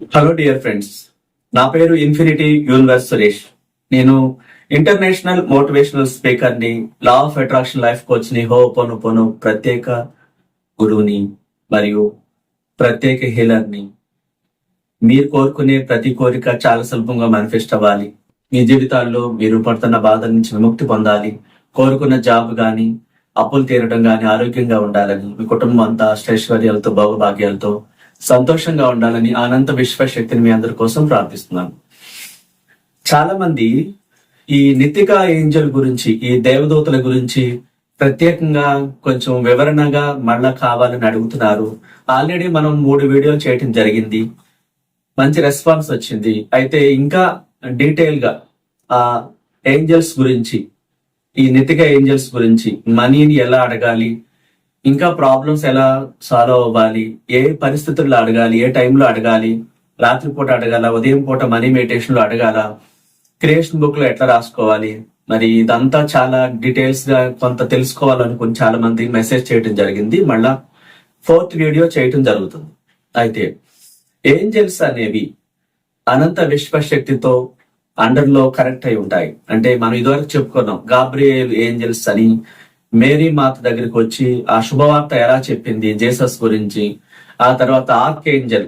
Hello dear friends నా పేరు infinity universe Suresh. నేను ఇంటర్నేషనల్ మోటివేషనల్ స్పీకర్ని లా ఆఫ్ అట్రాక్షన్ లైఫ్ కోచ్ని హో పొను పొను ప్రత్యేక గురువుని మరియు ప్రత్యేక హీలర్ని మీరు కోరుకునే ప్రతి కోరిక చాలా సులభంగా మేనిఫెస్ట్ అవ్వాలి. మీ జీవితాల్లో మీరు పడుతున్న బాధ నుంచి విముక్తి పొందాలి. కోరుకున్న జాబ్ గాని అప్పులు తీరడం గాని ఆరోగ్యంగా ఉండాలని మీ కుటుంబం అంతా శ్రేష్వర్యాలతో భోగభాగ్యాలతో సంతోషంగా ఉండాలని అనంత విశ్వశక్తిని మీ అందరి కోసం ప్రార్థిస్తున్నాను. చాలా మంది ఈ నితిక ఏంజల్ గురించి ఈ దేవదూతల గురించి ప్రత్యేకంగా కొంచెం వివరణగా మళ్ళా కావాలని అడుగుతున్నారు. ఆల్రెడీ మనం మూడు వీడియోలు చేయటం జరిగింది. మంచి రెస్పాన్స్ వచ్చింది. అయితే ఇంకా డీటెయిల్గా ఆ ఏంజల్స్ గురించి ఈ నితిక ఏంజల్స్ గురించి మనీని ఎలా అడగాలి ఇంకా ప్రాబ్లమ్స్ ఎలా సాల్వ్ అవ్వాలి? ఏ పరిస్థితుల్లో అడగాలి? ఏ టైంలో అడగాలి? రాత్రిపూట అడగాల? ఉదయం పూట మనీ మెడిటేషన్లో అడగాల? క్రియేషన్ బుక్లో ఎట్లా రాసుకోవాలి? మరి ఇదంతా చాలా డీటెయిల్స్గా కొంత తెలుసుకోవాలనుకుని చాలా మంది మెసేజ్ చేయడం జరిగింది. మళ్ళా ఫోర్త్ వీడియో చేయటం జరుగుతుంది. అయితే ఏంజల్స్ అనేవి అనంత విశ్వశక్తితో అండర్లో కరెక్ట్ అయి ఉంటాయి. అంటే మనం ఇదివరకు చెప్పుకున్నాం గాబ్రియల్ ఏంజల్స్ అని మేరీ మాత దగ్గరికి వచ్చి ఆ శుభవార్త ఎలా చెప్పింది జేసస్ గురించి ఆ తర్వాత ఆర్క్ ఏంజల్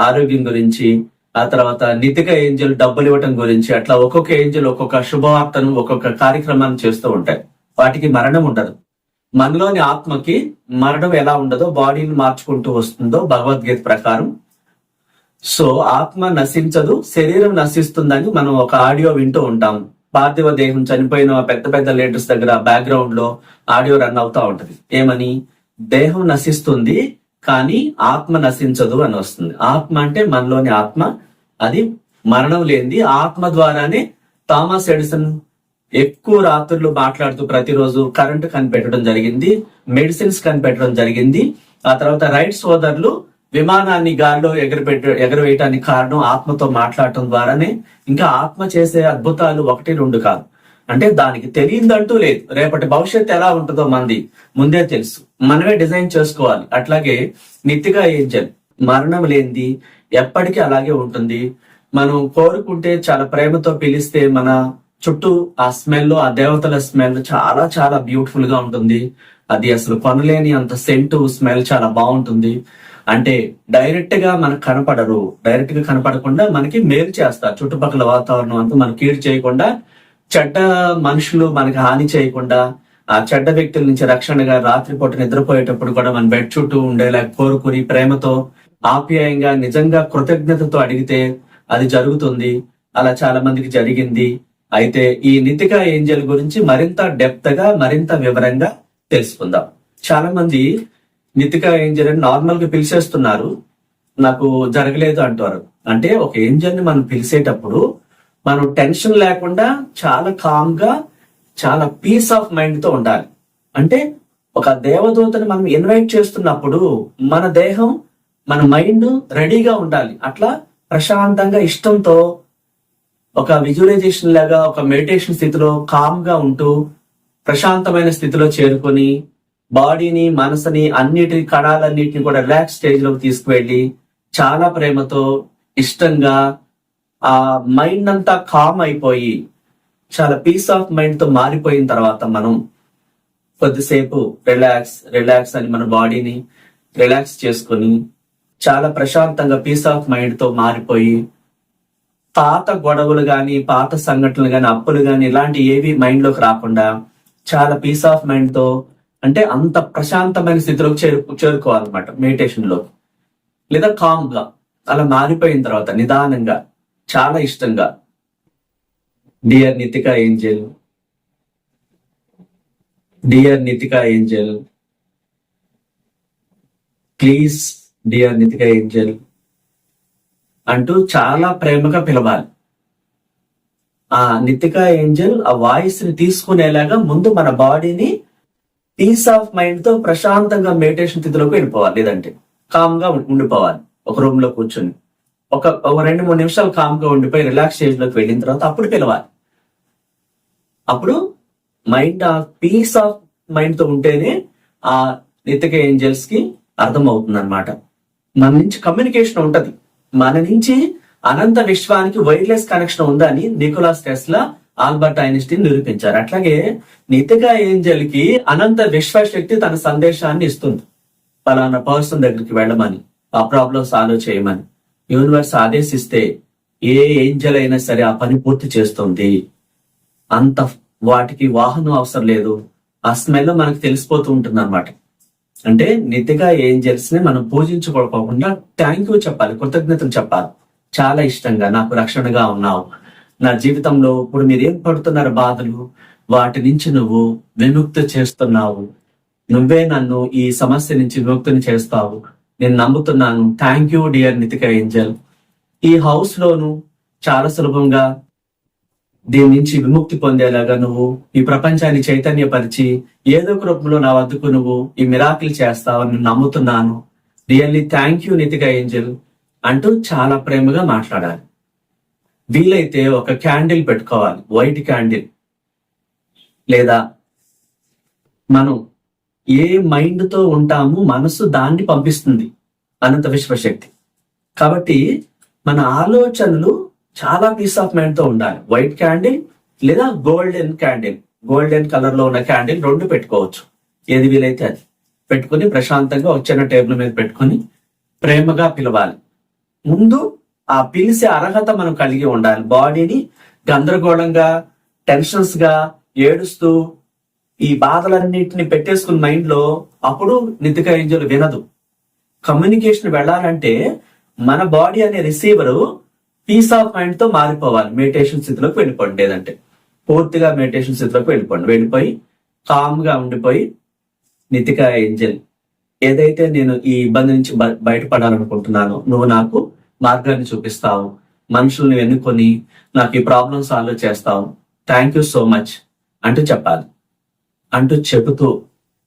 ఆరోగ్యం గురించి ఆ తర్వాత నితిక ఏంజల్ డబ్బులు ఇవ్వటం గురించి అట్లా ఒక్కొక్క ఏంజల్ ఒక్కొక్క శుభవార్తను ఒక్కొక్క కార్యక్రమాన్ని చేస్తూ ఉంటాయి. వాటికి మరణం ఉండదు. మనలోని ఆత్మకి మరణం ఎలా ఉండదో బాడీని మార్చుకుంటూ వస్తుందో భగవద్గీత ప్రకారం. సో ఆత్మ నశించదు శరీరం నశిస్తుందని మనం ఒక ఆడియో వింటూ ఉంటాం. పార్థివ దేహం చనిపోయిన పెద్ద పెద్ద లీడర్స్ దగ్గర బ్యాక్గ్రౌండ్లో ఆడియో రన్ అవుతా ఉంటది. ఏమని? దేహం నశిస్తుంది కానీ ఆత్మ నశించదు అని వస్తుంది. ఆత్మ అంటే మనలోని ఆత్మ. అది మరణం లేనిది. ఆత్మ ద్వారానే థామస్ ఎడిసన్ ఎక్కువ రాత్రులు మాట్లాడుతూ ప్రతిరోజు కరెంట్ కనిపెట్టడం జరిగింది మెడిసిన్స్ కనిపెట్టడం జరిగింది. ఆ తర్వాత రైట్ సోదరులు విమానాన్ని గాల్లో ఎగరపెట్ట ఎగరవేయటానికి కారణం ఆత్మతో మాట్లాడటం ద్వారానే. ఇంకా ఆత్మ చేసే అద్భుతాలు ఒకటి రెండు కాదు. అంటే దానికి తెలియదంటూ లేదు. రేపటి భవిష్యత్తు ఎలా ఉంటుందో మంది ముందే తెలుసు. మనమే డిజైన్ చేసుకోవాలి. అట్లాగే నిత్తిగా ఏంజల్ మరణం లేనిది ఎప్పటికీ అలాగే ఉంటుంది. మనం కోరుకుంటే చాలా ప్రేమతో పిలిస్తే మన చుట్టూ ఆ స్మెల్ ఆ దేవతల స్మెల్ చాలా చాలా బ్యూటిఫుల్గా ఉంటుంది. అది అసలు కొనలేని అంత సెంటు స్మెల్ చాలా బాగుంటుంది. అంటే డైరెక్ట్గా మనకు కనపడరు. డైరెక్ట్గా కనపడకుండా మనకి మేలు చేస్తారు. చుట్టుపక్కల వాతావరణం అంతా మనకి కీడు చేయకుండా చెడ్డ మనుషులు మనకి హాని చేయకుండా ఆ చెడ్డ వ్యక్తుల నుంచి రక్షణగా రాత్రిపూట నిద్రపోయేటప్పుడు కూడా మన బెడ్ చుట్టూ ఉండేలా కోరుకుని ప్రేమతో ఆప్యాయంగా నిజంగా కృతజ్ఞతతో అడిగితే అది జరుగుతుంది. అలా చాలా మందికి జరిగింది. అయితే ఈ నితిక ఏంజల్ గురించి మరింత డెప్త్గా మరింత వివరంగా తెలుసుకుందాం. చాలా మంది నితిక ఏంజల్ అని నార్మల్గా పిలిచేస్తున్నారు. నాకు జరగలేదు అంటారు. అంటే ఒక ఏంజల్ని మనం పిలిచేటప్పుడు మనం టెన్షన్ లేకుండా చాలా కామ్గా చాలా పీస్ ఆఫ్ మైండ్తో ఉండాలి. అంటే ఒక దేవదూతని మనం ఇన్వైట్ చేస్తున్నప్పుడు మన దేహం మన మైండ్ రెడీగా ఉండాలి. అట్లా ప్రశాంతంగా ఇష్టంతో ఒక విజువలైజేషన్ లాగా ఒక మెడిటేషన్ స్థితిలో కామ్గా ఉంటూ ప్రశాంతమైన స్థితిలో చేరుకొని బాడీని మనసుని అన్నిటి కణాలన్నిటిని కూడా రిలాక్స్ స్టేజ్లోకి తీసుకువెళ్ళి చాలా ప్రేమతో ఇష్టంగా ఆ మైండ్ అంతా కామ్ అయిపోయి చాలా పీస్ ఆఫ్ మైండ్తో మారిపోయిన తర్వాత మనం కొద్దిసేపు రిలాక్స్ రిలాక్స్ అని మన బాడీని రిలాక్స్ చేసుకొని చాలా ప్రశాంతంగా పీస్ ఆఫ్ మైండ్తో మారిపోయి పాత గొడవలు కానీ పాత సంఘటనలు కానీ అప్పులు కానీ ఇలాంటి ఏవి మైండ్లోకి రాకుండా చాలా పీస్ ఆఫ్ మైండ్తో అంటే అంత ప్రశాంతమైన స్థితిలోకి చేరు చేరుకోవాలన్నమాట మెడిటేషన్లో లేదా కామ్గా అలా మారిపోయిన తర్వాత నిదానంగా చాలా ఇష్టంగా. Dear Nitika angel dear Nitika angel please dear Nitika angel అంటూ చాలా ప్రేమగా పిలవాలి. ఆ నితిక ఏంజెల్ ఆ వాయిస్ని తీసుకునేలాగా ముందు మన బాడీని పీస్ ఆఫ్ మైండ్తో ప్రశాంతంగా మెడిటేషన్ స్థితిలోకి వెళ్ళిపోవాలి. లేదంటే కామ్గా ఉండిపోవాలి. ఒక రూమ్లో కూర్చొని ఒక ఒక రెండు మూడు నిమిషాలు కామ్గా ఉండిపోయి రిలాక్స్లోకి వెళ్ళిన తర్వాత అప్పుడు పిలవాలి. అప్పుడు మైండ్ ఆఫ్ పీస్ ఆఫ్ మైండ్తో ఉంటేనే ఆ నితిక ఏంజల్స్కి అర్థం అవుతుంది అనమాట మన నుంచి కమ్యూనికేషన్ ఉంటది. మన నుంచి అనంత విశ్వానికి వైర్లెస్ కనెక్షన్ ఉందని నికోలాస్ టెస్లా ఆల్బర్ట్ ఐన్స్టీన్ నిరూపించారు. అట్లాగే నితిగా ఏంజల్కి అనంత విశ్వశక్తి తన సందేశాన్ని ఇస్తుంది. పలానా పర్సన్ దగ్గరికి వెళ్ళమని ఆ ప్రాబ్లం సాల్వ్ చేయమని యూనివర్స్ ఆదేశిస్తే ఏ ఏంజల్ అయినా సరే ఆ పని పూర్తి చేస్తుంది. అంత వాటికి వాహనం అవసరం లేదు. ఆ స్మెల్ మనకు తెలిసిపోతూ ఉంటుంది అనమాట అంటే నితిగా ఏంజల్స్ని మనం పూజించుకోకుండా థ్యాంక్ యూ చెప్పాలి కృతజ్ఞతలు చెప్పాలి. చాలా ఇష్టంగా నాకు రక్షణగా ఉన్నావు. నా జీవితంలో ఇప్పుడు మీరు ఏం పడుతున్నారు బాధలు? వాటి నుంచి నువ్వు విముక్తి చేస్తున్నావు. నువ్వే నన్ను ఈ సమస్య నుంచి విముక్తిని చేస్తావు. నేను నమ్ముతున్నాను. Thank you dear Nitika angel ఈ హౌస్ లోను చాలా సులభంగా దీని నుంచి విముక్తి పొందేలాగా నువ్వు ఈ ప్రపంచాన్ని చైతన్యపరిచి ఏదో ఒక రూపంలో నా వద్దకు నువ్వు ఈ మిరాకిల్ చేస్తావని నమ్ముతున్నాను. Really thank you Nitika angel అంటూ చాలా ప్రేమగా మాట్లాడాలి. వీలైతే ఒక క్యాండిల్ పెట్టుకోవాలి. White candle. లేదా మనం ఏ మైండ్తో ఉంటామో మనసు దాన్ని పంపిస్తుంది. అనంత విశ్వశక్తి. కాబట్టి మన ఆలోచనలు చాలా పీస్ ఆఫ్ మైండ్తో ఉండాలి. వైట్ క్యాండిల్ లేదా గోల్డెన్ క్యాండిల్ గోల్డెన్ కలర్లో ఉన్న క్యాండిల్ రెండు పెట్టుకోవచ్చు. ఏది వీలైతే అది. పెట్టుకుని ప్రశాంతంగా ఒక చిన్న టేబుల్ మీద పెట్టుకుని ప్రేమగా పిలవాలి. ముందు ఆ పిలిచే అర్హత మనం కలిగి ఉండాలి. బాడీని గందరగోళంగా టెన్షన్స్గా ఏడుస్తూ ఈ బాధలన్నిటిని పెట్టేసుకున్న మైండ్లో అప్పుడు నితిక ఏంజల్ వినదు. కమ్యూనికేషన్ వెళ్ళాలంటే మన బాడీ అనే రిసీవర్ పీస్ ఆఫ్ మైండ్తో మారిపోవాలి. మెడిటేషన్ స్థితిలోకి వెళ్ళిపోండి. లేదంటే పూర్తిగా మెడిటేషన్ స్థితిలోకి వెళ్ళిపోండి. వెళ్ళిపోయి కామ్గా ఉండిపోయి నితిక ఏంజల్ ఏదైతే నేను ఈ ఇబ్బంది నుంచి బ- బయటపడాలనుకుంటున్నానో నువ్వు నాకు మార్గాన్ని చూపిస్తావు. మనుషుల్ని ఎన్నుకొని నాకు ఈ ప్రాబ్లం సాల్వ్ చేస్తావు. థ్యాంక్ యూ సో మచ్ అంటూ చెప్పాలి. అంటూ చెబుతూ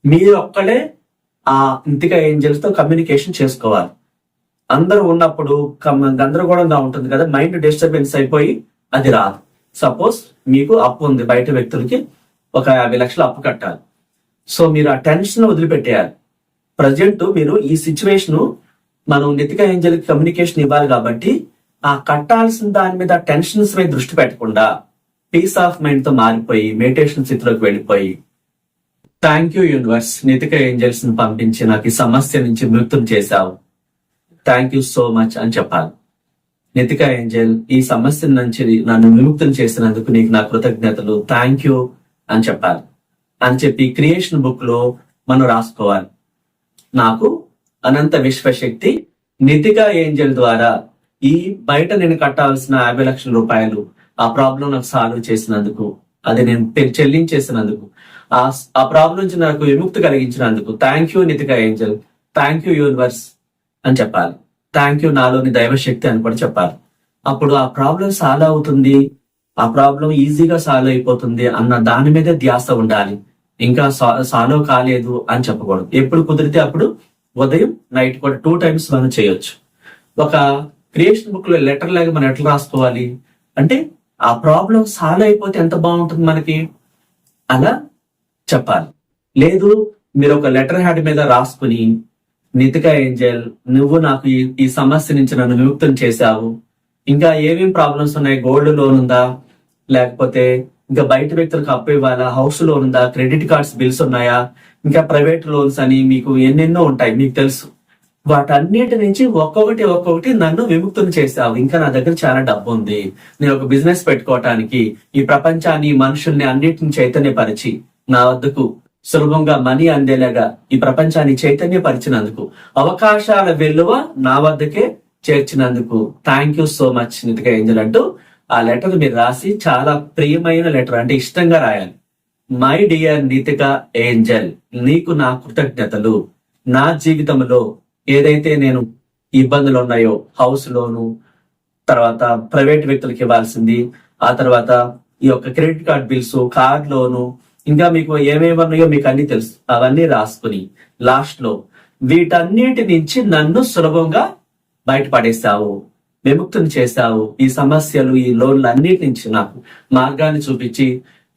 మీరు ఒక్కడే ఆ ఇంతిక ఏంజల్స్తో కమ్యూనికేషన్ చేసుకోవాలి. అందరూ ఉన్నప్పుడు గందరగోళంగా ఉంటుంది కదా మైండ్ డిస్టర్బెన్స్ అయిపోయి అది రాదు. సపోజ్ మీకు అప్పు ఉంది బయట వ్యక్తులకి ఒక యాభై లక్షలు అప్పు కట్టాలి. సో మీరు ఆ టెన్షన్ వదిలిపెట్టేయాలి. ప్రజెంట్ మీరు ఈ సిచ్యువేషన్ మనం నితిక ఏంజల్కి కమ్యూనికేషన్ ఇవ్వాలి కాబట్టి ఆ కట్టాల్సిన దాని మీద టెన్షన్స్ మీద దృష్టి పెట్టకుండా పీస్ ఆఫ్ మైండ్తో మారిపోయి మెడిటేషన్ స్థితిలోకి వెళ్ళిపోయి థ్యాంక్ యూ యూనివర్స్ నితిక ఏంజల్స్ని పంపించి నాకు ఈ సమస్య నుంచి మృత్యుం చేశావు. థ్యాంక్ యూ సో మచ్ అని చెప్పాలి. నితిక ఏంజల్ ఈ సమస్య నుంచి నన్ను విముక్తం చేసినందుకు నీకు నా కృతజ్ఞతలు. థ్యాంక్ యూ అని చెప్పాలి. అని చెప్పి క్రియేషన్ బుక్లో మనం రాసుకోవాలి. నాకు అనంత విశ్వశక్తి నితికా ఏంజల్ ద్వారా ఈ బయట నేను కట్టాల్సిన యాభై లక్షల రూపాయలు ఆ ప్రాబ్లం నాకు సాల్వ్ చేసినందుకు అది నేను చెల్లించేసినందుకు ఆ ఆ ప్రాబ్లం నుంచి నాకు విముక్తి కలిగించినందుకు thank you Nitika angel thank you universe అని చెప్పాలి. థ్యాంక్ యూ నాలోని దైవశక్తి అని కూడా చెప్పాలి. అప్పుడు ఆ ప్రాబ్లం సాల్వ్ అవుతుంది ఆ ప్రాబ్లం ఈజీగా సాల్వ్ అయిపోతుంది అన్న దాని మీదే ధ్యాస ఉండాలి. ఇంకా సాల్వ్ కాలేదు అని చెప్పకూడదు. ఎప్పుడు కుదిరితే అప్పుడు ఉదయం నైట్ కూడా టూ టైమ్స్ మనం చేయొచ్చు. ఒక క్రియేషన్ బుక్లో లెటర్ లాగా మనం ఎట్లా రాసుకోవాలి? అంటే ఆ ప్రాబ్లం సాల్వ్ అయిపోతే ఎంత బాగుంటుంది మనకి? అలా చెప్పాలి. లేదు మీరు ఒక లెటర్ హ్యాడ్ మీద రాసుకుని నితిక ఏంజల్ నువ్వు నాకు ఈ ఈ సమస్య నుంచి నన్ను విముక్తం చేశావు. ఇంకా ఏమేం ప్రాబ్లమ్స్ ఉన్నాయి? గోల్డ్ లోన్ ఉందా? లేకపోతే ఇంకా బయట వ్యక్తులకు అప్పు ఇవ్వాలా? హౌస్ లోన్ ఉందా? క్రెడిట్ కార్డ్స్ బిల్స్ ఉన్నాయా? ఇంకా ప్రైవేట్ లోన్స్ అని మీకు ఎన్నెన్నో ఉంటాయి మీకు తెలుసు. వాటన్నిటి నుంచి ఒక్కొక్కటి ఒక్కొక్కటి నన్ను విముక్తులు చేశావు. ఇంకా నా దగ్గర చాలా డబ్బు ఉంది. నేను ఒక బిజినెస్ పెట్టుకోవటానికి ఈ ప్రపంచాన్ని మనుషుల్ని అన్నిటిని చైతన్యపరిచి నా వద్దకు సులభంగా మనీ అందేలాగా ఈ ప్రపంచాన్ని చైతన్యపరిచినందుకు అవకాశాల విలువ నా వద్దకే చేర్చినందుకు thank you so much Nitika angel అంటూ ఆ లెటర్ మీరు రాసి చాలా ప్రియమైన లెటర్ అంటే ఇష్టంగా రాయాలి. మై డియర్ నీతిక ఏంజల్ నీకు నా కృతజ్ఞతలు. నా జీవితంలో ఏదైతే నేను ఇబ్బందులు ఉన్నాయో హౌస్ లోను తర్వాత ప్రైవేట్ వ్యక్తులకు ఇవ్వాల్సింది ఆ తర్వాత ఈ యొక్క credit card bills car loan ఇంకా మీకు ఏమేమి ఉన్నాయో మీకు అన్ని తెలుసు. అవన్నీ రాసుకుని లాస్ట్లో వీటన్నిటి నుంచి నన్ను సులభంగా బయటపడేశావు విముక్తిని చేశావు. ఈ సమస్యలు ఈ లోన్లు అన్నిటి నుంచి నాకు మార్గాన్ని చూపించి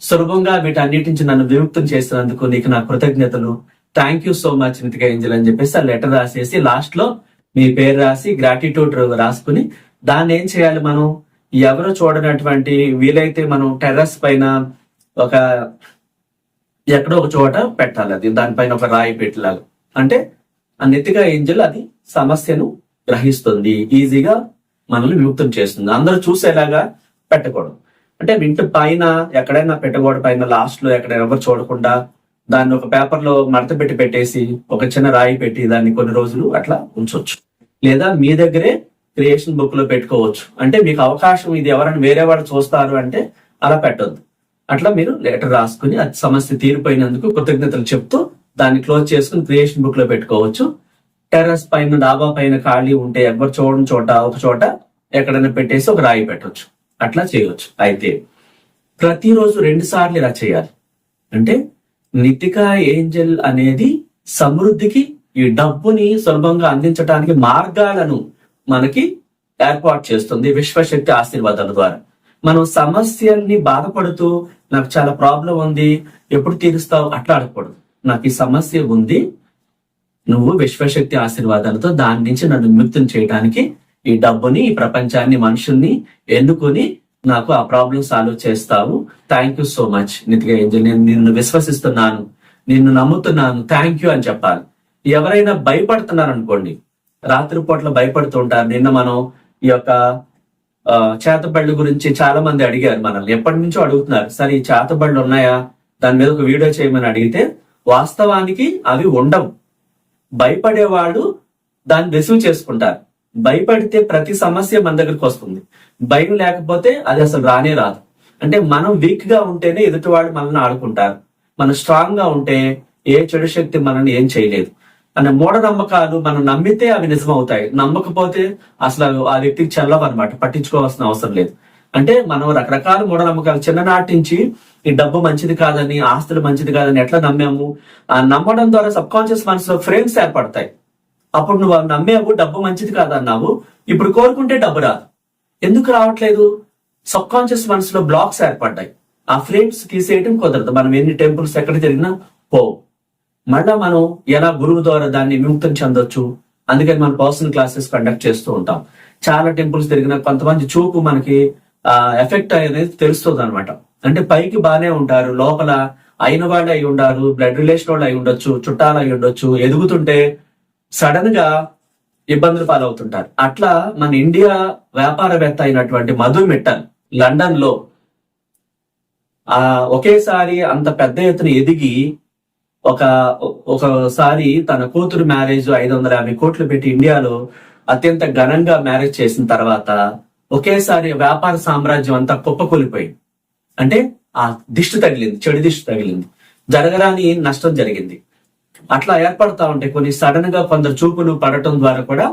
సులభంగా వీటన్నిటి నుంచి నన్ను విముక్తం చేసినందుకు నీకు నా కృతజ్ఞతలు. Thank you so much Nitika angel అని చెప్పేసి ఆ లెటర్ రాసేసి లాస్ట్లో మీ పేరు రాసి గ్రాటిట్యూడ్ రాసుకుని దాన్ని ఏం చేయాలి మనం? ఎవరు చూడనటువంటి వీలైతే మనం టెర్రస్ పైన ఒక ఎక్కడో ఒక చోట పెట్టాలి అది. దానిపైన ఒక రాయి పెట్టాలి. అంటే ఆ నెత్తిగా ఏంజల్ అది సమస్యను గ్రహిస్తుంది. ఈజీగా మనల్ని విముక్తం చేస్తుంది. అందరూ చూసేలాగా పెట్టకూడదు. అంటే ఇంటి పైన ఎక్కడైనా పెట్టగోడ పైన లాస్ట్లో ఎక్కడ ఎవరు చూడకుండా దాన్ని ఒక పేపర్లో మడత పెట్టి పెట్టేసి ఒక చిన్న రాయి పెట్టి దాన్ని కొన్ని రోజులు అట్లా ఉంచవచ్చు లేదా మీ దగ్గరే క్రియేషన్ బుక్లో పెట్టుకోవచ్చు. అంటే మీకు అవకాశం ఇది ఎవరైనా వేరే వాళ్ళు చూస్తారు అంటే అలా పెట్టొద్దు. అట్లా మీరు లెటర్ రాసుకుని అది సమస్య తీరిపోయినందుకు కృతజ్ఞతలు చెప్తూ దాన్ని క్లోజ్ చేసుకుని క్రియేషన్ బుక్లో పెట్టుకోవచ్చు. టెర్రస్ పైన డాబా పైన ఖాళీ ఉంటే ఎవరు చూడని చోట ఒక చోట ఎక్కడైనా పెట్టేసి ఒక రాయి పెట్టవచ్చు అట్లా చేయవచ్చు అయితే ప్రతిరోజు రెండు సార్లు ఇలా చేయాలి. అంటే నితికా ఏంజల్ అనేది సమృద్ధికి ఈ డబ్బుని సులభంగా అందించడానికి మార్గాలను మనకి ఏర్పాటు చేస్తుంది విశ్వశక్తి ఆశీర్వాదాల ద్వారా. మనం సమస్యల్ని బాధపడుతూ నాకు చాలా ప్రాబ్లం ఉంది ఎప్పుడు తీరుస్తావు? అట్లా అడగకూడదు. నాకు ఈ సమస్య ఉంది నువ్వు విశ్వశక్తి ఆశీర్వాదాలతో దాని నుంచి నన్ను విముక్తం చేయడానికి ఈ డబ్బుని ఈ ప్రపంచాన్ని మనుషుల్ని ఎన్నుకొని నాకు ఆ ప్రాబ్లం సాల్వ్ చేస్తావు. Thank you so much Nitika angel నేను నిన్ను విశ్వసిస్తున్నాను. నిన్ను నమ్ముతున్నాను. థ్యాంక్ యూ అని చెప్పాలి. ఎవరైనా భయపడుతున్నారు అనుకోండి రాత్రిపూట్ల భయపడుతుంటారు నిన్న మనం ఈ యొక్క చేతబళ్ళు గురించి చాలా మంది అడిగారు మనల్ని. ఎప్పటి నుంచో అడుగుతున్నారు సరే ఈ చేతబళ్ళు ఉన్నాయా? దాని మీద ఒక వీడియో చేయమని అడిగితే వాస్తవానికి అవి ఉండవు. భయపడేవాడు దాన్ని రిసీవ్ చేసుకుంటారు. భయపడితే ప్రతి సమస్య మన దగ్గరకు వస్తుంది. భయం లేకపోతే అది అసలు రానే రాదు. అంటే మనం వీక్గా ఉంటేనే ఎదుటి వాళ్ళు మనల్ని ఆడుకుంటారు. మనం స్ట్రాంగ్గా ఉంటే ఏ చెడు శక్తి మనల్ని ఏం చేయలేదు. అనే మూఢనమ్మకాలు మనం నమ్మితే అవి నిజం అవుతాయి నమ్మకపోతే అసలు ఆ వ్యక్తికి చెల్లవన్నమాట పట్టించుకోవాల్సిన అవసరం లేదు. అంటే మనం రకరకాల మూఢనమ్మకాలు చిన్ననాటి నుంచి ఈ డబ్బు మంచిది కాదని ఆస్తులు మంచిది కాదని ఎట్లా నమ్మాము? ఆ నమ్మడం ద్వారా సబ్ కాన్షియస్ మనసులో ఫ్రేమ్స్ ఏర్పడతాయి. అప్పుడు నువ్వు నమ్మేవు డబ్బు మంచిది కాదన్నావు. ఇప్పుడు కోరుకుంటే డబ్బు రాదు. ఎందుకు రావట్లేదు? సబ్ కాన్షియస్ మనసులో బ్లాక్స్ ఏర్పడ్డాయి. ఆ ఫ్రేమ్స్ తీసేయటం కుదరదు. మనం ఎన్ని టెంపుల్స్ ఎక్కడ తిరిగినా పోవు. మళ్ళా మనం ఎలా గురువు ద్వారా దాన్ని విముక్తం చెందొచ్చు? అందుకని మనం పర్సనల్ క్లాసెస్ కండక్ట్ చేస్తూ ఉంటాం. చాలా టెంపుల్స్ తిరిగిన కొంతమంది చూపు మనకి ఆ ఎఫెక్ట్ అనేది తెలుస్తుంది అనమాట అంటే పైకి బానే ఉంటారు. లోపల అయిన వాళ్ళు అయి ఉండారు బ్లడ్ రిలేషన్ వాళ్ళు అయి ఉండొచ్చు చుట్టాలు అయి ఉండొచ్చు. ఎదుగుతుంటే సడన్గా ఇబ్బందులు పాలవుతుంటారు. అట్లా మన ఇండియా వ్యాపారవేత్త అయినటువంటి మధు మిట్టల్ లండన్లో ఆ ఒకేసారి అంత పెద్ద ఎత్తున ఎదిగి ఒక ఒకసారి తన కూతురు మ్యారేజ్ ఐదు వందల యాభై కోట్లు పెట్టి ఇండియాలో అత్యంత ఘనంగా మ్యారేజ్ చేసిన తర్వాత ఒకేసారి వ్యాపార సామ్రాజ్యం అంతా కుప్పకూలిపోయింది. అంటే ఆ దిష్టి తగిలింది చెడు దిష్టి తగిలింది. జరగరాని నష్టం జరిగింది. అట్లా ఏర్పడతా ఉంటాయి కొన్ని సడన్గా కొందరు చూపులు పడటం ద్వారా కూడా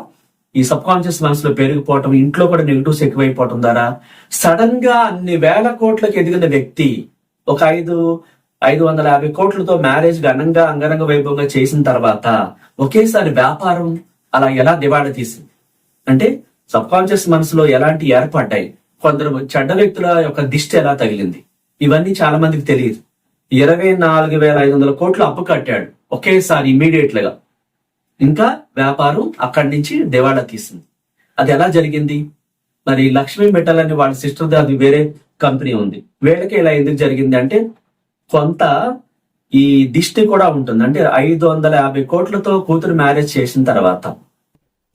ఈ సబ్ కాన్షియస్ మనసులో పెరిగిపోవటం ఇంట్లో కూడా నెగిటివ్స్ ఎక్కువైపోవటం ద్వారా సడన్గా అన్ని వేల కోట్లకు ఎదిగిన వ్యక్తి ఒక ఐదు ఐదు వందల యాభై కోట్లతో మ్యారేజ్ ఘనంగా అంగరంగ వైభవంగా చేసిన తర్వాత ఒకేసారి వ్యాపారం అలా ఎలా దివాళ తీసింది? అంటే సబ్ కాన్షియస్ మనసులో ఎలాంటి ఏర్పడ్డాయి? కొందరు చెడ్డ వ్యక్తుల యొక్క దిష్టి ఎలా తగిలింది? ఇవన్నీ చాలా మందికి తెలియదు. ఇరవై నాలుగు వేల ఐదు వందల కోట్లు అప్పు కట్టాడు. ఒకేసారి ఇమీడియట్గా ఇంకా వ్యాపారం అక్కడి నుంచి దివాళా తీసింది. అది ఎలా జరిగింది? మరి లక్ష్మీ మెటల్ అని వాళ్ళ సిస్టర్ అది వేరే కంపెనీ ఉంది. వీళ్ళకి ఇలా ఎందుకు జరిగింది అంటే కొంత ఈ దిష్టి కూడా ఉంటుంది. అంటే ఐదు వందల యాభై కోట్లతో కూతురు మ్యారేజ్ చేసిన తర్వాత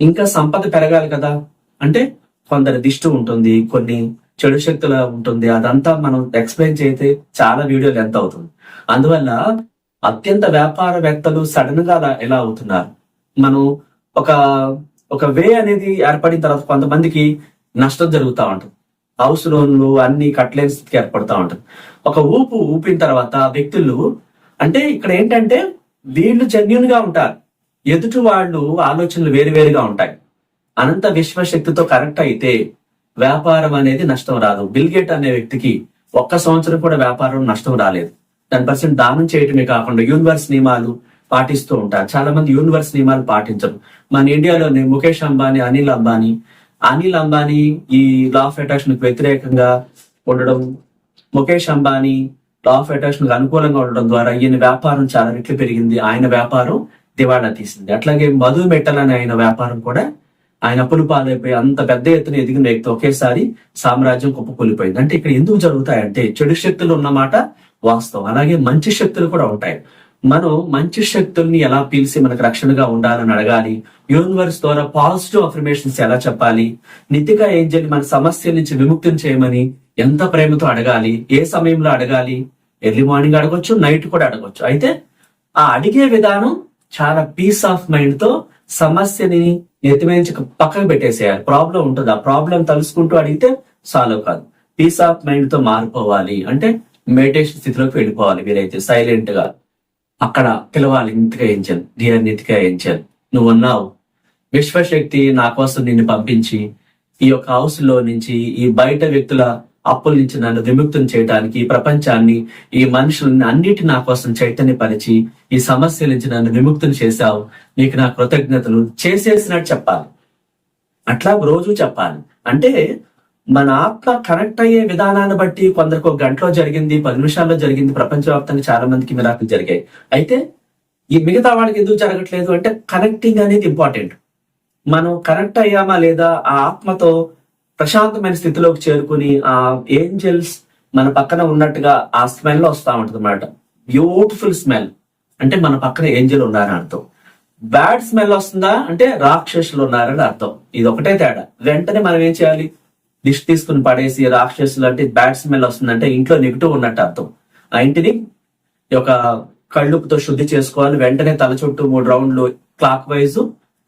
ఇంకా సంపద పెరగాలి కదా. అంటే కొందరి దిష్టి ఉంటుంది కొన్ని చెడు శక్తుల ఉంటుంది. అదంతా మనం ఎక్స్ప్లెయిన్ చేస్తే చాలా వీడియోలు ఎంత అవుతుంది. అందువల్ల అత్యంత వ్యాపారవేత్తలు సడన్గా ఎలా అవుతున్నారు? మనం ఒక ఒక వే అనేది ఏర్పడిన తర్వాత కొంతమందికి నష్టం జరుగుతూ ఉంటుంది. హౌస్ లోన్లు అన్ని కట్టలేని స్థితికి ఏర్పడుతూ ఉంటుంది. ఒక ఊపు ఊపిన తర్వాత వ్యక్తులు అంటే ఇక్కడ ఏంటంటే వీళ్ళు జెన్యున్గా ఉంటారు. ఎదుటి వాళ్ళు ఆలోచనలు వేరువేరుగా ఉంటాయి. అనంత విశ్వశక్తితో కరెక్ట్ అయితే వ్యాపారం అనేది నష్టం రాదు. బిల్గేట్ అనే వ్యక్తికి ఒక్క సంవత్సరం కూడా వ్యాపారం నష్టం రాలేదు. టెన్ పర్సెంట్ దానం చేయటమే కాకుండా యూనివర్స్ నియమాలు పాటిస్తూ ఉంటారు. చాలా మంది యూనివర్స్ నియమాలు పాటించరు. మన ఇండియాలోనే ముఖేష్ అంబానీ అనిల్ అంబానీ. అనిల్ అంబానీ ఈ లా ఆఫ్ అట్రాక్షన్కి వ్యతిరేకంగా ఉండడం ముఖేష్ అంబానీ లా ఆఫ్ అట్రాక్షన్కు అనుకూలంగా ఉండడం ద్వారా ఈయన వ్యాపారం చాలా రెట్లు పెరిగింది. ఆయన వ్యాపారం దివాళా తీసింది. అట్లాగే మధు మెట్టల్ అనే ఆయన వ్యాపారం కూడా ఆయన అప్పులు పాలైపోయి అంత పెద్ద ఎత్తున ఎదిగిన వ్యక్తి ఒకేసారి సామ్రాజ్యం కుప్పకూలిపోయింది. అంటే ఇక్కడ ఎందుకు జరుగుతాయంటే చెడు శక్తులు ఉన్నమాట. వాస్తవం. అలాగే మంచి శక్తులు కూడా ఉంటాయి. మనం మంచి శక్తుల్ని ఎలా పీల్చి మనకు రక్షణగా ఉండాలని అడగాలి? యూనివర్స్ ద్వారా పాజిటివ్ అఫర్మేషన్స్ ఎలా చెప్పాలి? నితిగా ఏంజల్ మన సమస్య నుంచి విముక్తిని చేయమని ఎంత ప్రేమతో అడగాలి? ఏ సమయంలో అడగాలి? ఎర్లీ మార్నింగ్ అడగొచ్చు నైట్ కూడా అడగొచ్చు. అయితే ఆ అడిగే విధానం చాలా పీస్ ఆఫ్ మైండ్తో సమస్యని నెత్తిమీంచి పక్కకు పెట్టేసేయాలి. ప్రాబ్లం ఉంటుంది? ఆ ప్రాబ్లం తలుసుకుంటూ అడిగితే సాల్వ్ కాదు. పీస్ ఆఫ్ మైండ్తో మారిపోవాలి. అంటే మెడిటేషన్ స్థితిలోకి వెళ్ళిపోవాలి వీరైతే సైలెంట్గా అక్కడ పిలవాలి ఇంతగా ఏం చేయాలి? నేను ఇంతగా ఏం చేయాలి? నువ్వు ఉన్నావు విశ్వశక్తి నా కోసం నిన్ను పంపించి ఈ యొక్క హౌస్లో నుంచి ఈ బయట వ్యక్తుల అప్పుల నుంచి నన్ను విముక్తం చేయడానికి ఈ ప్రపంచాన్ని ఈ మనుషులని అన్నిటి నా కోసం చైతన్యపరిచి ఈ సమస్య నుంచి నన్ను విముక్తం చేశావు. నీకు నా కృతజ్ఞతలు. చేసేసినట్టు చెప్పాలి. అట్లా రోజు చెప్పాలి. అంటే మన ఆత్మ కనెక్ట్ అయ్యే విధానాన్ని బట్టి కొందరికి ఒక గంటలో జరిగింది పది నిమిషాల్లో జరిగింది ప్రపంచవ్యాప్తంగా చాలా మందికి మిరాకులు జరిగాయి. అయితే ఈ మిగతా వాళ్ళకి ఎందుకు జరగట్లేదు అంటే కనెక్టింగ్ అనేది ఇంపార్టెంట్. మనం కనెక్ట్ అయ్యామా లేదా ఆ ఆత్మతో ప్రశాంతమైన స్థితిలోకి చేరుకుని ఆ ఏంజల్స్ మన పక్కన ఉన్నట్టుగా ఆ స్మెల్ వస్తా ఉంటుంది అనమాట బ్యూటిఫుల్ స్మెల్. అంటే మన పక్కన ఏంజల్ ఉన్నారని అర్థం. బ్యాడ్ స్మెల్ వస్తుందా అంటే రాక్షసులు ఉన్నారని అర్థం. ఇది ఒకటే తేడా. వెంటనే మనం ఏం చేయాలి? దిష్టి తీసుకుని పడేసి రాక్షసులు అంటే బ్యాడ్ స్మెల్ వస్తుందంటే ఇంట్లో నెగిటివ్ ఉన్నట్టు అర్థం. ఆ ఇంటిని ఈ యొక్క కళ్ళుపుతో శుద్ధి చేసుకోవాలి. వెంటనే తల చుట్టూ మూడు రౌండ్లు క్లాక్ వైజ్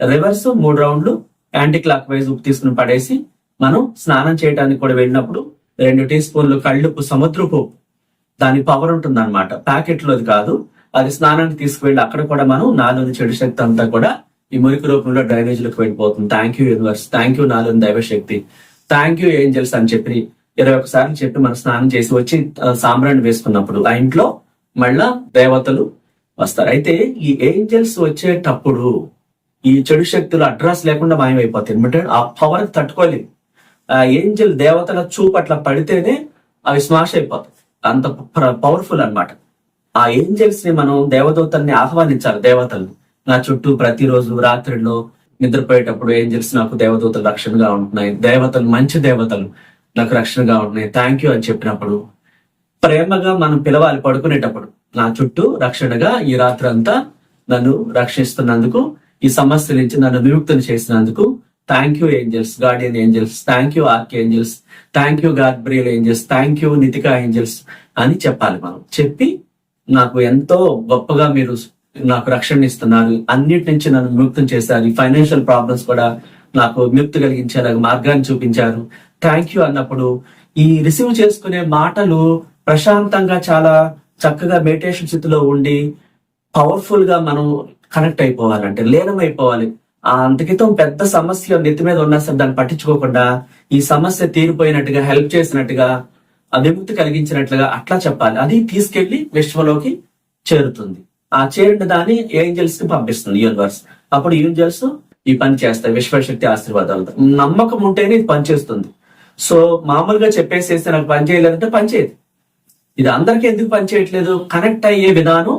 రివర్స్ మూడు రౌండ్లు యాంటీ క్లాక్ వైజ్ ఉప్పు తీసుకుని పడేసి మనం స్నానం చేయడానికి కూడా వెళ్ళినప్పుడు రెండు టీ స్పూన్లు కళ్ళుప్పు సముద్రపు దాని పవర్ ఉంటుంది అనమాట ప్యాకెట్లోది కాదు. అది స్నానానికి తీసుకువెళ్ళి అక్కడ కూడా మనం నాలోని చెడు శక్తి అంతా కూడా ఈ మురికి రూపంలో డ్రైనేజ్లోకి వెళ్ళిపోతుంది. Thank you universe thank you నాలోని దైవశక్తి. థ్యాంక్ యూ ఏంజల్స్ అని చెప్పి ఇరవై ఒకసారి చెప్పి మనం స్నానం చేసి వచ్చి సాంబ్రాన్ని వేసుకున్నప్పుడు ఆ ఇంట్లో మళ్ళా దేవతలు వస్తారు. అయితే ఈ ఏంజల్స్ వచ్చేటప్పుడు ఈ చెడు శక్తులు అడ్రస్ లేకుండా మాయమైపోతాయి అంటే ఆ పవర్ తట్టుకోలేదు ఆ ఏంజల్ దేవతల చూపు అట్లా పడితేనే అవి స్మాష్ అయిపోతాయి. అంత పవర్ఫుల్ అన్నమాట ఆ ఏంజల్స్ని మనం దేవదూతల్ని ఆహ్వానించాలి దేవతల్ని. నా చుట్టూ ప్రతిరోజు రాత్రిలో నిద్రపోయేటప్పుడు ఏంజల్స్ నాకు దేవదూతలు రక్షణగా ఉంటున్నాయి. దేవతలు మంచి దేవతలు నాకు రక్షణగా ఉంటున్నాయి. థ్యాంక్ యూ అని చెప్పినప్పుడు ప్రేమగా మనం పిలవాలి పడుకునేటప్పుడు నా చుట్టూ రక్షణగా ఈ రాత్రి అంతా నన్ను రక్షిస్తున్నందుకు ఈ సమస్య నుంచి నన్ను విముక్తం చేసినందుకు thank you angels guardian angels thank you archangels thank you Gabriel angels thank you Nitika angels అని చెప్పాలి మనం. చెప్పి నాకు ఎంతో గొప్పగా మీరు నాకు రక్షణ ఇస్తున్నారు. అన్నిటి నుంచి నన్ను విముక్తం చేశారు. ఈ ఫైనాన్షియల్ ప్రాబ్లమ్స్ కూడా నాకు విముక్తి కలిగించారు మార్గాన్ని చూపించారు. థ్యాంక్ యూ అన్నప్పుడు ఈ రిసీవ్ చేసుకునే మాటలు ప్రశాంతంగా చాలా చక్కగా మెడిటేషన్ స్థితిలో ఉండి పవర్ఫుల్గా మనం కనెక్ట్ అయిపోవాలంటే లీనం అయిపోవాలి. ఆ అంతకితం పెద్ద సమస్య నెత్తి మీద ఉన్నా సరే దాన్ని పట్టించుకోకుండా ఈ సమస్య తీరిపోయినట్టుగా హెల్ప్ చేసినట్టుగా విముక్తి కలిగించినట్లుగా అట్లా చెప్పాలి. అది తీసుకెళ్ళి విశ్వలోకి చేరుతుంది. ఆ చేరిన దాన్ని ఏంజల్స్కి పంపిస్తుంది యూనివర్స్ అప్పుడు ఏంజల్స్ ఈ పని చేస్తాయి విశ్వశక్తి ఆశీర్వాదాలతో. నమ్మకం ఉంటేనే ఇది పనిచేస్తుంది. సో మామూలుగా చెప్పేసేస్తే నాకు పని చేయలేదంటే పనిచేయదు ఇది అందరికీ ఎందుకు పనిచేయట్లేదు కనెక్ట్ అయ్యే విధానం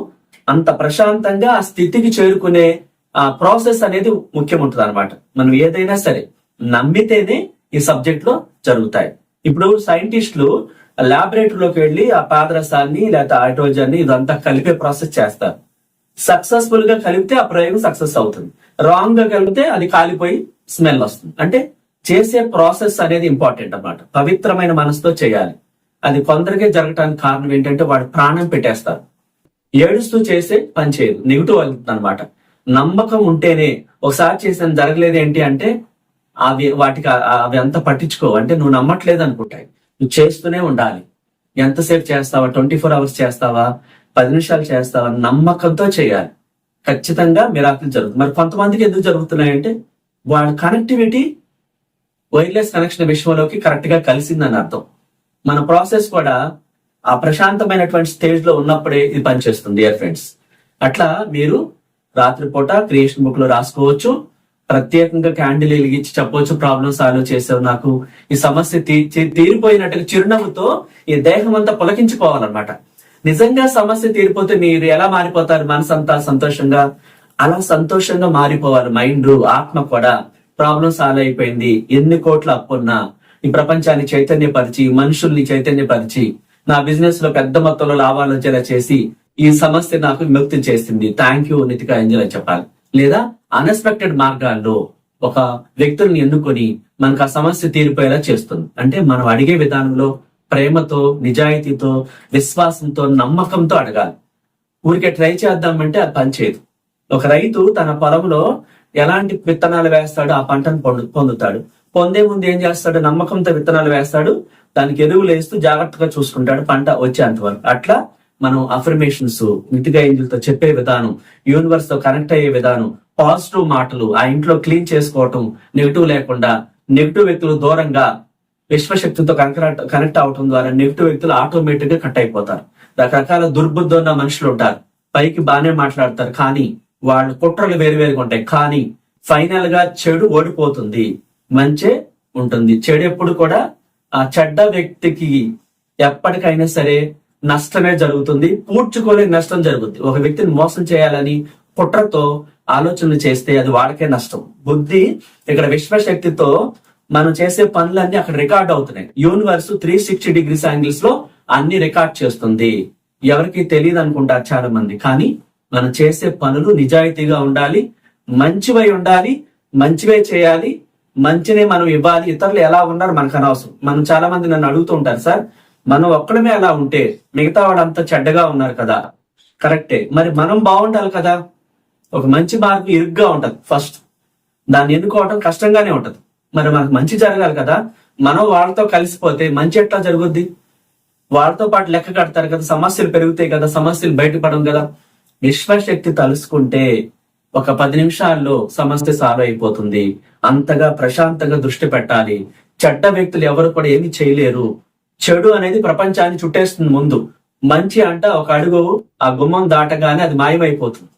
అంత ప్రశాంతంగా ఆ స్థితికి చేరుకునే ఆ ప్రాసెస్ అనేది ముఖ్యం ఉంటుంది అనమాట మనం ఏదైనా సరే నమ్మితేనే ఈ సబ్జెక్ట్లో జరుగుతాయి. ఇప్పుడు సైంటిస్టులు ల్యాబొరేటరీలోకి వెళ్ళి ఆ పాదరసాన్ని లేకపోతే హైడ్రోజన్ ఇదంతా కలిపే ప్రాసెస్ చేస్తారు. సక్సెస్ఫుల్గా కలిపితే ఆ ప్రయోగం సక్సెస్ అవుతుంది. రాంగ్గా కలిపితే అది కాలిపోయి స్మెల్ వస్తుంది. అంటే చేసే ప్రాసెస్ అనేది ఇంపార్టెంట్ అన్నమాట. పవిత్రమైన మనసుతో చేయాలి. అది కొందరికే జరగటానికి కారణం ఏంటంటే వాడు ప్రాణం పెట్టేస్తారు. ఏడుస్తూ చేసే పని చేయదు. నెగిటివ్ అవుతుంది అనమాట నమ్మకం ఉంటేనే ఒకసారి చేసిన జరగలేదు ఏంటి అంటే అవి వాటికి అవి అంత పట్టించుకో అంటే నువ్వు నమ్మట్లేదు అనుకుంటాయి. నువ్వు చేస్తూనే ఉండాలి. ఎంతసేపు చేస్తావా? ట్వంటీ ఫోర్ అవర్స్ చేస్తావా? పది నిమిషాలు చేస్తావా? నమ్మకంతో చేయాలి. ఖచ్చితంగా మిరాకులు జరుగుతుంది. మరి కొంతమందికి ఎందుకు జరుగుతున్నాయంటే వాళ్ళ కనెక్టివిటీ వైర్లెస్ కనెక్షన్ విషయంలోకి కరెక్ట్గా కలిసిందని అర్థం. మన ప్రాసెస్ కూడా ఆ ప్రశాంతమైనటువంటి స్టేజ్లో ఉన్నప్పుడే ఇది పనిచేస్తుంది డియర్ ఫ్రెండ్స్. అట్లా మీరు రాత్రిపూట క్రియేషన్ బుక్లో రాసుకోవచ్చు. ప్రత్యేకంగా క్యాండిల్ వెలిగించి చెప్పవచ్చు ప్రాబ్లమ్ సాల్వ్ చేసావు నాకు. ఈ సమస్య తీరిపోయినట్టుగా చిరునవ్వుతో ఈ దేహం అంతా పొలకించుకోవాలన్నమాట. నిజంగా సమస్య తీరిపోతే మీరు ఎలా మారిపోతారు? మనసంతా సంతోషంగా? అలా సంతోషంగా మారిపోవాలి మైండ్ ఆత్మ కూడా. ప్రాబ్లం సాల్వ్ అయిపోయింది. ఎన్ని కోట్ల అప్పున్నా ఈ ప్రపంచాన్ని చైతన్యపరిచి మనుషుల్ని చైతన్యపరిచి నా బిజినెస్లో పెద్ద మొత్తంలో లాభాలు వచ్చేలా చేసి ఈ సమస్య నాకు విముక్తి చేసింది. థ్యాంక్ యూ నితిక ఏంజల్ చెప్పాలి. లేదా అన్ఎక్స్పెక్టెడ్ మార్గాల్లో ఒక వ్యక్తుల్ని ఎన్నుకొని మనకు ఆ సమస్య తీరిపోయేలా చేస్తుంది. అంటే మనం అడిగే విధానంలో ప్రేమతో నిజాయితీతో విశ్వాసంతో నమ్మకంతో అడగాలి. ఊరికే ట్రై చేద్దామంటే అది పనిచేయదు ఒక రైతు తన పొలంలో ఎలాంటి విత్తనాలు వేస్తాడో ఆ పంటను పొందు- పొందుతాడు. పొందే ముందు ఏం చేస్తాడు? నమ్మకంతో విత్తనాలు వేస్తాడు. దానికి ఎరువులు వేస్తూ జాగ్రత్తగా చూసుకుంటాడు. పంట వచ్చేంత వరకు. అట్లా మనం అఫర్మేషన్స్ మితిగా ఏంజులతో చెప్పే విధానం యూనివర్స్తో కనెక్ట్ అయ్యే విధానం పాజిటివ్ మాటలు ఆ ఇంట్లో క్లీన్ చేసుకోవటం నెగిటివ్ లేకుండా నెగిటివ్ వ్యక్తులు దూరంగా విశ్వశక్తితో కనెక్ట్ కనెక్ట్ అవటం ద్వారా నెగిటివ్ వ్యక్తులు ఆటోమేటిక్గా కట్ అయిపోతారు. రకరకాల దుర్బుద్ధి ఉన్న మనుషులు ఉంటారు. పైకి బాగానే మాట్లాడతారు కానీ వాళ్ళ కుట్రలు వేరు వేరుగా ఉంటాయి. కానీ ఫైనల్గా చెడు ఓడిపోతుంది. మంచే ఉంటుంది. చెడు ఎప్పుడు కూడా ఆ చెడ్డ వ్యక్తికి ఎప్పటికైనా సరే నష్టమే జరుగుతుంది. పూడ్చుకోలేని నష్టం జరుగుతుంది ఒక వ్యక్తిని మోసం చేయాలని కుట్రతో ఆలోచనలు చేస్తే అది వాళ్ళకే నష్టం. బుద్ధి ఇక్కడ విశ్వశక్తితో మనం చేసే పనులన్నీ అక్కడ రికార్డ్ అవుతున్నాయి. యూనివర్స్ త్రీ సిక్స్టీ డిగ్రీస్ యాంగిల్స్లో అన్ని రికార్డ్ చేస్తుంది. ఎవరికి తెలియదు అనుకుంటారు చాలా మంది కానీ మనం చేసే పనులు నిజాయితీగా ఉండాలి మంచివై ఉండాలి మంచివే చేయాలి మంచినే మనం ఇవ్వాలి. ఇతరులు ఎలా ఉన్నారు మనకు అనవసరం. మనం చాలా మంది నన్ను అడుగుతూ ఉంటారు సార్ మనం ఒక్కడమే అలా ఉంటే మిగతా వాళ్ళంతా చెడ్డగా ఉన్నారు కదా. కరెక్టే. మరి మనం బాగుండాలి కదా? ఒక మంచి మార్గం ఇరుగ్గా ఉంటది ఫస్ట్ దాన్ని ఎన్నుకోవడం కష్టంగానే ఉంటది. మరి మనకు మంచి జరగాలి కదా? మనం వాళ్ళతో కలిసిపోతే మంచి ఎట్లా జరుగుద్ది? వాళ్ళతో పాటు లెక్క కడతారు కదా? సమస్యలు పెరుగుతాయి కదా? సమస్యలు బయటపడడం కదా? విశ్వశక్తి తలుసుకుంటే ఒక పది నిమిషాల్లో సమస్య సాల్వ్ అయిపోతుంది. అంతగా ప్రశాంతంగా దృష్టి పెట్టాలి. చెడ్డ వ్యక్తులు ఎవరు కూడా ఏమి చేయలేరు. చెడు అనేది ప్రపంచాన్ని చుట్టేస్తుంది ముందు. మంచి అంట ఒక అడుగు ఆ గుమ్మం దాటగానే అది మాయమైపోతుంది.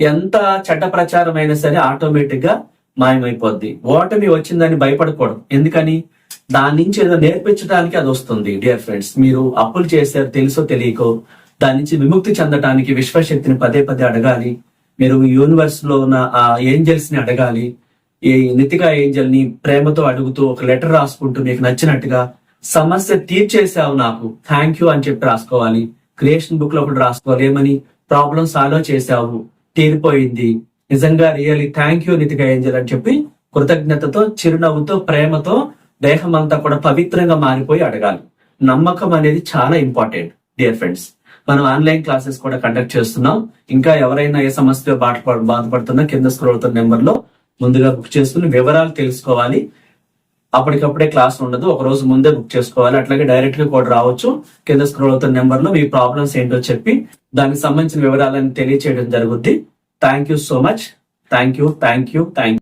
ఎంత చెడ్డ ప్రచారం అయినా సరే ఆటోమేటిక్గా మాయమైపోద్ది. ఓటమి వచ్చిందని భయపడకూడదు. ఎందుకని? దాని నుంచి ఏదో నేర్పించడానికి అది వస్తుంది డియర్ ఫ్రెండ్స్ మీరు అప్పులు చేశారు తెలుసో తెలియకో దాని నుంచి విముక్తి చెందడానికి విశ్వశక్తిని పదే పదే అడగాలి. మీరు యూనివర్స్లో ఉన్న ఆ ఏంజల్స్ని అడగాలి. ఈ నితిగా ఏంజల్ని ప్రేమతో అడుగుతూ ఒక లెటర్ రాసుకుంటూ మీకు నచ్చినట్టుగా సమస్య తీర్చేసావు నాకు. థ్యాంక్ యూ అని చెప్పి రాసుకోవాలి. క్రియేషన్ బుక్లో కూడా రాసుకోవాలి. ఏమని? ప్రాబ్లం సాల్వ్ చేసావు తీరిపోయింది. నిజంగా really thank you Nitika angel అని చెప్పి కృతజ్ఞతతో చిరునవ్వుతో ప్రేమతో దేహం అంతా కూడా పవిత్రంగా మారిపోయి అడగాలి. నమ్మకం అనేది చాలా ఇంపార్టెంట్ డియర్ ఫ్రెండ్స్. మనం ఆన్లైన్ క్లాసెస్ కూడా కండక్ట్ చేస్తున్నాం. ఇంకా ఎవరైనా ఏ సమస్యతో బాధపడ బాధపడుతున్నా కింద స్క్రోల్ అవుతున్న నెంబర్లో ముందుగా బుక్ చేసుకుని వివరాలు తెలుసుకోవాలి. అప్పటికప్పుడే క్లాస్ ఉండదు. ఒక రోజు ముందే బుక్ చేసుకోవాలి. అట్లాగే డైరెక్ట్గా కూడా రావచ్చు. కింద స్క్రోల్ అవుతున్న నెంబర్లో మీ ప్రాబ్లమ్స్ ఏంటో చెప్పి దానికి సంబంధించిన వివరాలను తెలియచేయడం జరుగుద్ది. Thank you so much thank you thank you thank you